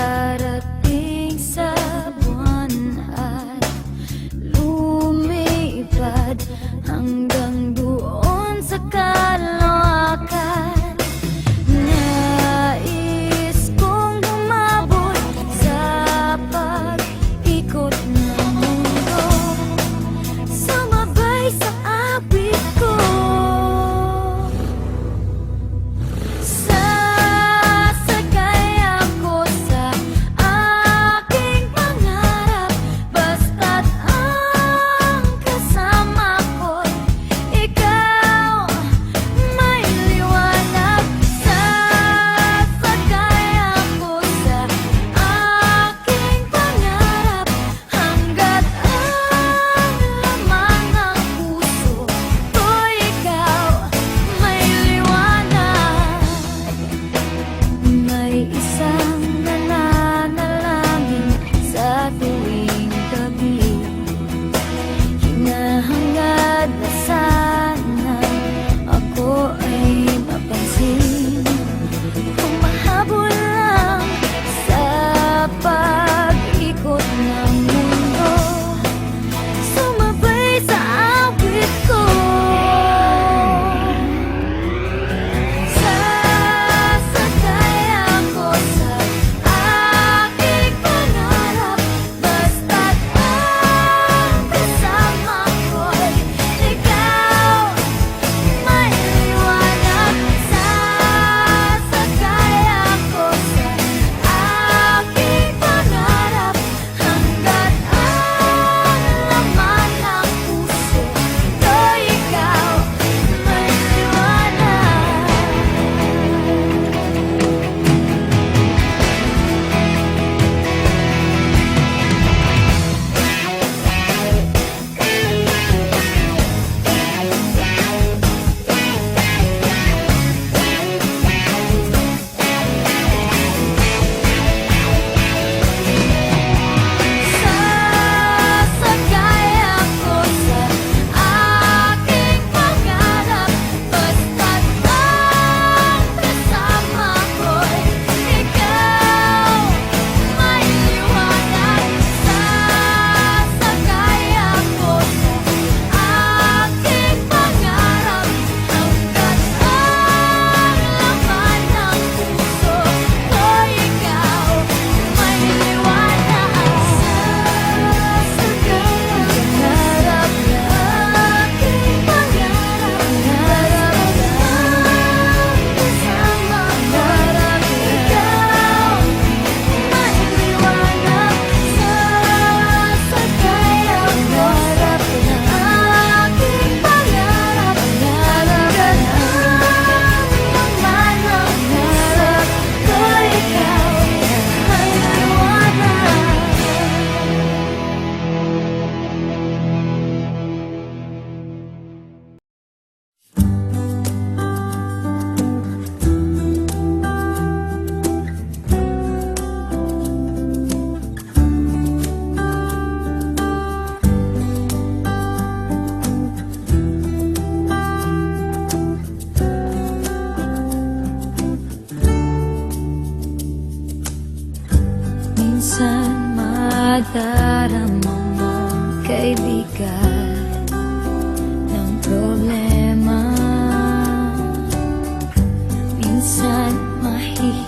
But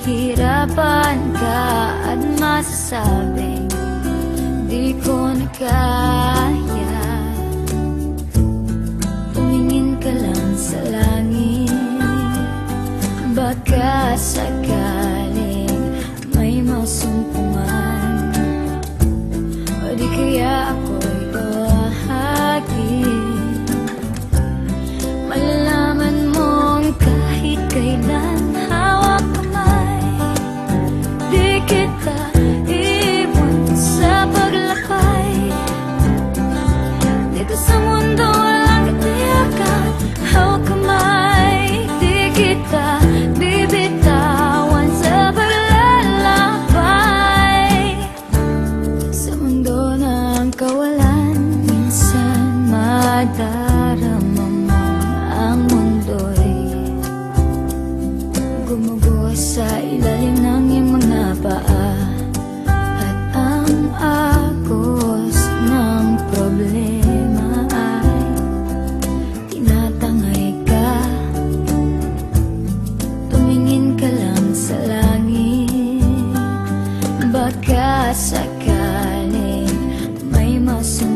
Nahihirapan ka at masasabing Di ko na kaya. Tumingin ka lang sa langit. Baka sakit Baka sakaling may masunod